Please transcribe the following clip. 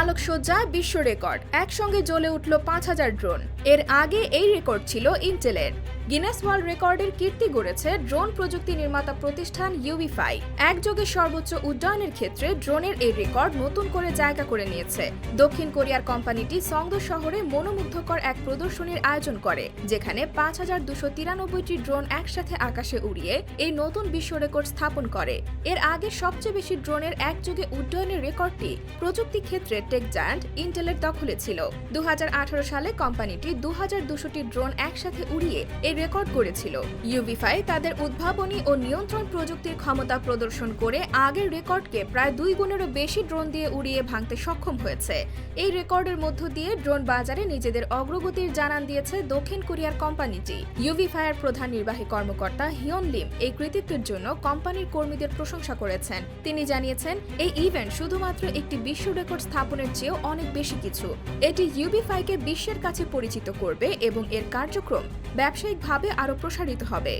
আলোকসজ্জায় বিশ্ব রেকর্ড। একসঙ্গে জ্বলে উঠল পাঁচ হাজার ড্রোন। এর আগে এই রেকর্ড ছিল ইন্টেলের। গিনেস ওয়ার্ল্ড রেকর্ডের কীর্তি গড়েছে ড্রোন প্রযুক্তি নির্মাতা প্রতিষ্ঠান ইউবিফাই। একযোগে সর্বোচ্চ উড্ডয়নের ক্ষেত্রে ড্রোনের এই রেকর্ড নতুন করে জায়গা করে নিয়েছে। দক্ষিণ কোরিয়ার কোম্পানিটি সংদ শহরে মনোমুগ্ধকর এক প্রদর্শনীর আয়োজন করে, যেখানে পাঁচ হাজার দুশো তিরানব্বইটি ড্রোন একসাথে আকাশে উড়িয়ে এই নতুন বিশ্ব রেকর্ড স্থাপন করে। এর আগে সবচেয়ে বেশি ড্রোনের একযোগে উড্ডয়নের রেকর্ডটি প্রযুক্তি ক্ষেত্রে টেক জায়ান্ট ইন্টেলের দখলে ছিল। দুহাজার আঠারো সালে কোম্পানিটি দু হাজার দুশোটি ড্রোন একসাথে উড়িয়ে এই রেকর্ড করেছিল। ইউবিফাই তাদের উদ্ভাবনী ও নিয়ন্ত্রণ প্রযুক্তির ক্ষমতা প্রদর্শন করে আগের রেকর্ডকে প্রায় দুই গুণেরও বেশি ড্রোন দিয়ে উড়িয়ে ভাঙতে সক্ষম হয়েছে। এই রেকর্ডের মধ্য দিয়ে ড্রোন বাজারে নিজেদের অগ্রগতির জানান দিয়েছে দক্ষিণ কোরিয়ার কোম্পানিটি। ইউবিফাইয়ের প্রধান নির্বাহী কর্মকর্তা হিয়ন লিম এই কৃতিত্বের জন্য কোম্পানির কর্মীদের প্রশংসা করেছেন। তিনি জানিয়েছেন, এই ইভেন্ট শুধুমাত্র একটি বিশ্ব রেকর্ড স্থাপনের চেয়েও অনেক বেশি কিছু। এটি ইউবিফাইকে বিশ্বের কাছে পরিচিত করবে এবং এর কার্যক্রম ব্যবসায়িকভাবে আরও প্রসারিত হবে।